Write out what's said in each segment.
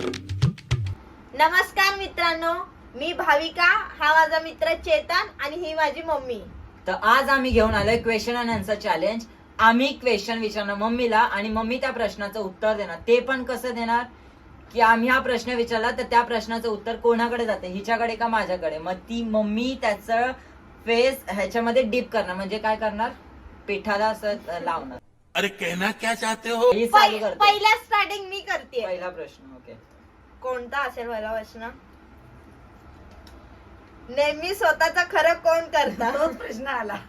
नमस्कार मित्रांनो मी भाविका हा माझा मित्र चेतन आणि ही माझी मम्मी. तर आज आम्ही घेऊन आलोय क्वेश्चन अँड आन्सर चॅलेंज आम्ही क्वेश्चन विचारणार मम्मीला आणि मम्मी त्या प्रश्नाचं उत्तर देणार. ते पण कसं देणार? की आम्ही हा प्रश्न विचारला तर त्या प्रश्नाचं उत्तर कोणाकडे जाते? हिच्याकडे का माझ्याकडे? मग ती मम्मी त्याचं फेस ह्याच्यामध्ये डीप करणार. म्हणजे काय करणार? पिठाला असं लावणार. अरे कहना क्या चाहते हो? ही चालू पहि- करते. पहिला स्टार्टिंग मी करते पहिला प्रश्न ओके कोणता असेल पहिला प्रश्न? नेहमी स्वतःचा खरं कोण करता? तोच प्रश्न आला.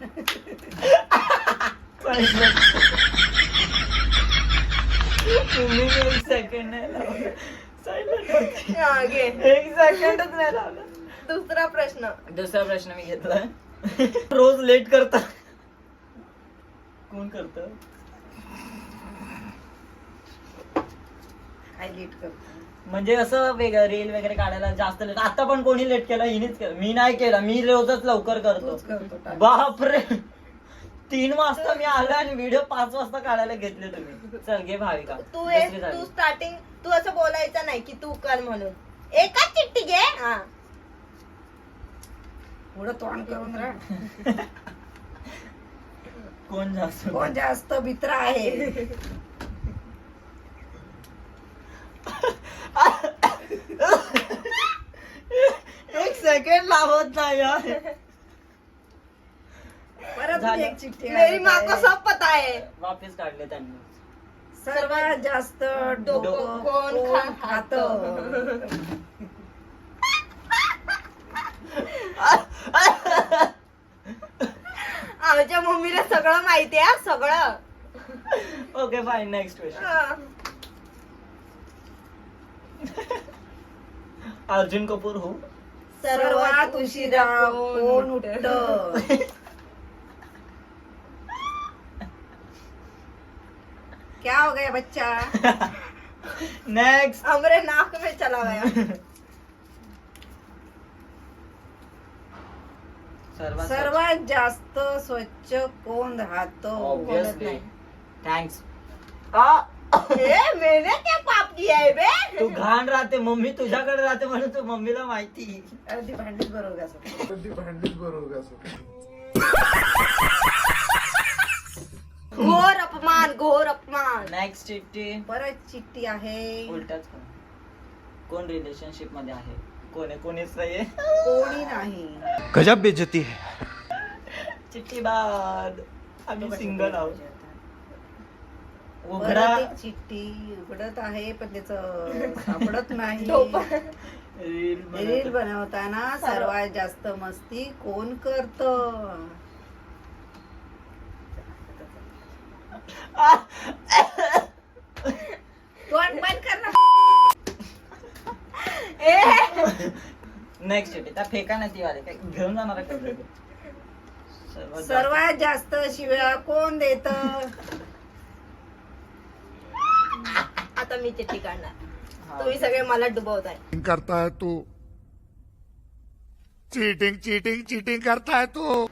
तुम्ही एक सेकंड नाही लावलं. Silent. हा, घे. एक सेकंडच नाही लावलं. दुसरा प्रश्न. दुसरा प्रश्न मी घेतलाय रोज लेट करता. कोण करत? काय लेट करतो म्हणजे असं वेगळं रील वगैरे काढायला जास्त लेट आता पण कोणी लेट केला हिनेच केलं. मी नाही केला मी रोजच लवकर करतो. तूच करतो टाक. बापरे! तीन वाजता मी आलो आणि व्हिडिओ पाच वाजता काढायला घेतले तुम्ही. चल घे भाविका. तू हे- दुसरी झाली. तू स्टार्टिंग तू असं बोलायचं नाही की तू कर म्हणून. एकच चिठ्ठी घे. हा. पुढं तोंड करून राह. कोण जास्त? कोण जास्त मित्र आहे? एक सेकंड लावत नाही यार परत झालं. एक चिठ्ठी मेरी माँ को आहे. सब पता है. वापस काढले त्यांनी. सर्वात जास्त डोकं डोकं कोण खात आमच्या मम्मीला सगळं माहिती आहे हा, सगळं. ओके फाईन नेक्स्ट क्वेश्चन हा. अर्जुन कपूर हो. सर्वात उशिरा कोण उठत? क्या हो गया बच्चा? नेक्स्ट हमरे नाक में चला गया. सर्वात जास्त स्वच्छ कोण राहतो? ऑब्विसली थँक्स ए, मैंने क्या पाप किया है बे? तू घाण राहते मम्मी तुझ्याकडे राहते म्हणून तू मम्मीला माहिती. अर्धी भांडीच बरोबर असं. कधी भांडीच बरोबर असं. घोर अपमान घोर अपमान. नेक्स्ट चिठ्ठी. परत चिठ्ठी आहे. उलटाच कोण कोण रिलेशनशिपमध्ये आहे? कोण कोणीच नाहीये. कोणी नाही. गजब बेइज्जती है. चिठ्ठी बाद आम्ही सिंगल आहोत. परत उघडा. एक चिठ्ठी उघडत आहे पण त्याच सापडत नाही. रील बनवताना सर्वात जास्त मस्ती कोण करत तोंड बंद कर ना ए नेक्स्ट चिठ्ठी त्या फेका नाही ती वाले काय घेऊन जाणार? सर्वात जास्त- सर्वात जास्त शिव्या कोण देत? आता मी चिठ्ठी काढणार. हा. तुम्ही सगळे मला डुबवताय. करता है तू. चीटिंग चीटिंग चीटिंग करता है तू.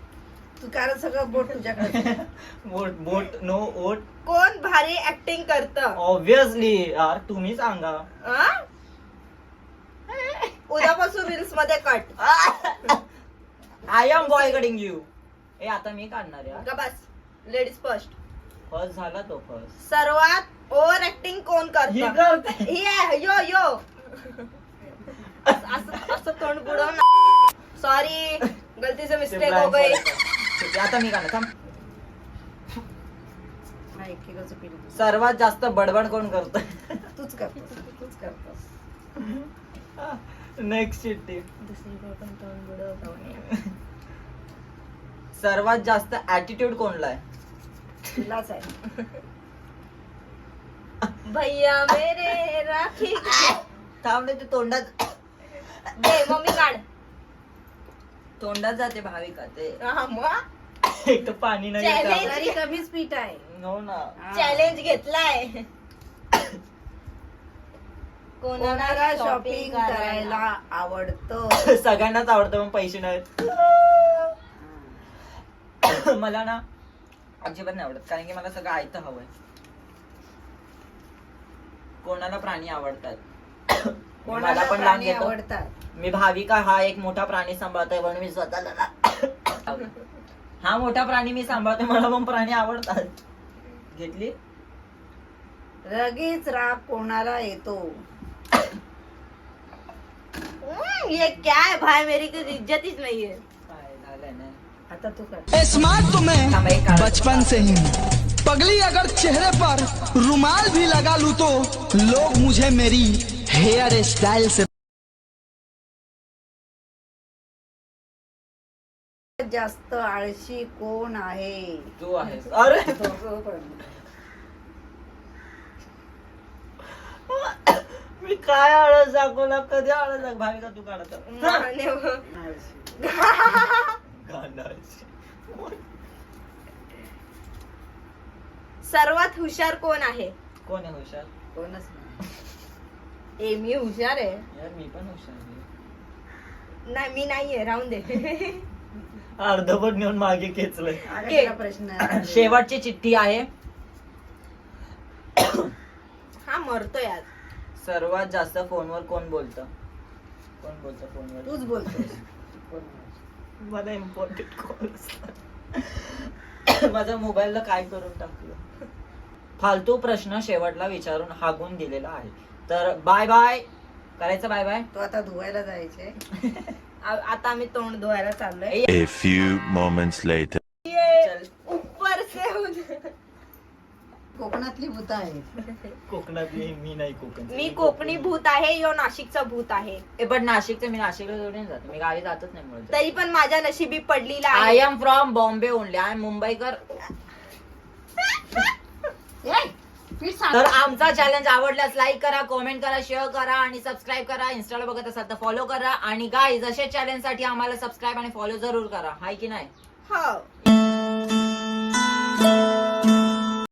तू कारण सगळं बोट तुझ्याकडे वोट वोट नो वोट कोण भारी ऍक्टिंग करत? ऑब्विसली यार तुम्ही सांगा. उद्यापासून रील्समध्ये cut I am boy kidding you a आता मी काढणार का बस. लेडीज फर्स्ट फर्स्ट झाला तो फर्स्ट सर्वात ओव्हर ऍक्टिंग कोण ही करत. करते ही आहे. यो यो. असं तोंड बुडव ना. सॉरी गलती से मिस्टेक हो गई. ठीक आहे, आता मी काढणार. थांब. सर्वात जास्त बडबड कोण करत? तूच करतोस नेक्स्ट चिठ्ठी दुसरीकडे पण तोंड बुडवतो म्हणे. सर्वात जास्त ऍटिट्यूड कोणला आहे? तुलाच आहे. भैया मेरे राखी. थांबले ते तोंडात दे मम्मी काढ. तोंडात जाते भाविका ते? हा, मग? एक तर पाणी नाही Challenge. तरी कमीच पीठ आहे. हो ना. हा. चॅलेंज घेतलाय. कोणाला शॉपिंग करायला आवडतं? सगळ्यांनाच आवडतं पण पैसे नाहीत मला ना अजिबात नाही आवडत कारण की मला सगळं आयतं हवंय. कोणाला प्राणी आवडतात? कोणाला मला पण लांब प्राणी घेतो. आवडतात? मी भाविका हा एक मोठा प्राणी सांभाळतोय म्हणून मी स्वतःला हा मोठा प्राणी मी सांभाळतोय मला पण प्राणी आवडतात. घेतली? लगेच राग कोणाला येतो? ये क्या है भाई? मेरी कोई इज़्ज़त ही नहीं है। काय झालं ना आता तू कर स्मार्ट तो मैं. बचपन से ही पगली अगर चेहरे पर रुमाल भी लगा लूँ तो लोग मुझे मेरी हेयर स्टाइल से जास्त आळशी कोण आहे? तू आहेस. अरे. काय आळस दाखवला? कधी आळस दाख भाविका तू काढत वो. सर्वात हुशार कोण आहे? कोण आहे हुशार? कोणच नाही. ए मी हुशार आहे. यार मी पण हुशार आहे. नाही मी नाहीये. राहून दे. अर्धवट नेऊन मागे खेचलंय. तुला प्रश्न आहे. शेवटची चिठ्ठी आहे. हा मरतोय आज. सर्वात जास्त फोनवर कोण बोलतं? कोण बोलतं फोनवर? तूच बोलतोस. मला इम्पॉर्टंट कॉल माझ्या मोबाईलला काय करून टाकलं? फालतू प्रश्न शेवटला विचारून हागून दिलेला आहे. तर बाय बाय करायचं बाय बाय तू आता धुवायला जायचे आ- आता आम्ही तोंड धुवायला चाललोय. A few moments later. चल ऊपर से उधर. भूत आहेत. कोकणातली मी नाही कोकण मी कोकणी भूत आहे यो नाशिकचा भूत आहे. ए पण नाशिकचं मी नाशिकला जोडून जातो. मी गावी जातच नाही मुळे तरी पण माझ्या नशिबी पडलेला आय आहे am from Bombay only I am मुंबईकर तर आमचा चॅलेंज आवडल्यास लाईक करा कमेंट करा शेअर करा आणि सबस्क्राईब करा. इन्स्टाला बघत असाल तर फॉलो करा. आणि गाईज असे चॅलेंजसाठी आम्हाला सबस्क्राईब आणि फॉलो जरूर करा. हाय की नाही? हो.